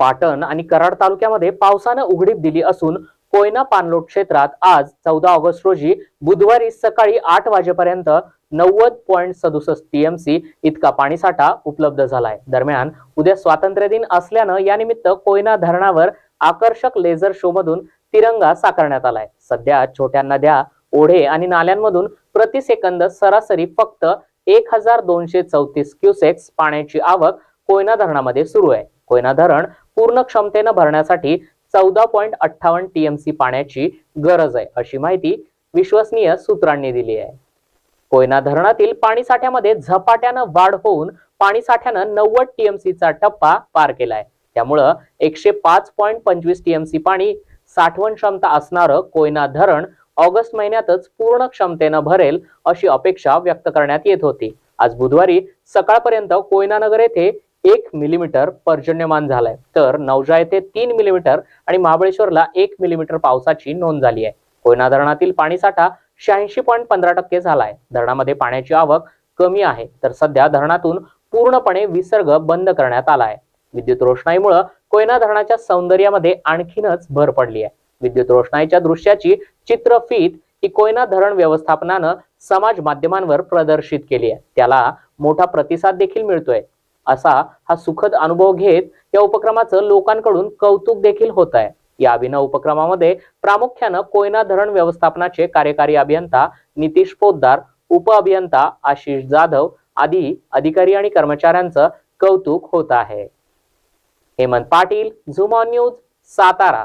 पाटण आणि कराड तालुक्यामध्ये पावसानं उघडीप दिली असून कोयना पाणलोट क्षेत्रात आज चौदा ऑगस्ट रोजी बुधवारी सकाळी आठ वाजेपर्यंत नव्वद पॉईंट सदुसष्ट टीएमसी इतका पाणीसाठा उपलब्ध झालाय. दरम्यान उद्या स्वातंत्र्य दिन असल्यानं यानिमित्त कोयना धरणावर आकर्षक लेझर शो मधून तिरंगा साकारण्यात आलाय. सध्या छोट्या नद्या ओढे आणि नाल्यांमधून प्रति सेकंद सरासरी फक्त एक हजार दोनशे चौतीस क्युसेक्स पाण्याची आवक कोयना धरणामध्ये सुरू आहे. कोयना धरण पूर्ण क्षमतेनं भरण्यासाठी चौदा पॉईंट अठ्ठावन्न टीएमसी पाण्याची गरज आहे अशी माहिती विश्वसनीय सूत्रांनी दिली आहे. कोयना धरणातील पाणी साठ्यामध्ये झपाट्यानं वाढ होऊन पाणी साठ्यानं नव्वद टीएमसीचा टप्पा पार केलाय. त्यामुळं एकशे पाच पॉईंट पंचवीस टीएमसी पाणी साठवण क्षमता असणारं कोयना धरण ऑगस्ट महिन्यातच पूर्ण क्षमतेनं भरेल अशी अपेक्षा व्यक्त करण्यात येत होती. आज बुधवारी सकाळपर्यंत कोयनानगर येथे एक मिलीमीटर पर्जन्यमान झालंय. तर नवजा येथे तीन मिलीमीटर आणि महाबळेश्वरला एक मिलीमीटर पावसाची नोंद झाली आहे. कोयना धरणातील पाणीसाठा शहाऐंशी पॉईंट पंधरा टक्के झालाय. धरणामध्ये पाण्याची आवक कमी आहे. तर सध्या धरणातून पूर्णपणे विसर्ग बंद करण्यात आला आहे. विद्युत रोषणाईमुळे कोयना धरणाच्या सौंदर्यामध्ये आणखीनच भर पडली आहे. विद्युत रोषणाईच्या दृश्याची चित्रफीत ही कोयना धरण व्यवस्थापनानं समाज माध्यमांवर प्रदर्शित केली आहे. त्याला मोठा प्रतिसाद देखील मिळतोय. असा हा सुखद अनुभव घेत या उपक्रमाचं लोकांकडून कौतुक देखील होत आहे. या अभिनव उपक्रमामध्ये प्रामुख्यानं कोयना धरण व्यवस्थापनाचे कार्यकारी अभियंता नितीश पोद्दार उप अभियंता आशिष जाधव आदी अधिकारी आणि कर्मचाऱ्यांचं कौतुक होत आहे. हेमंत पाटील झुमॉन न्यूज सातारा.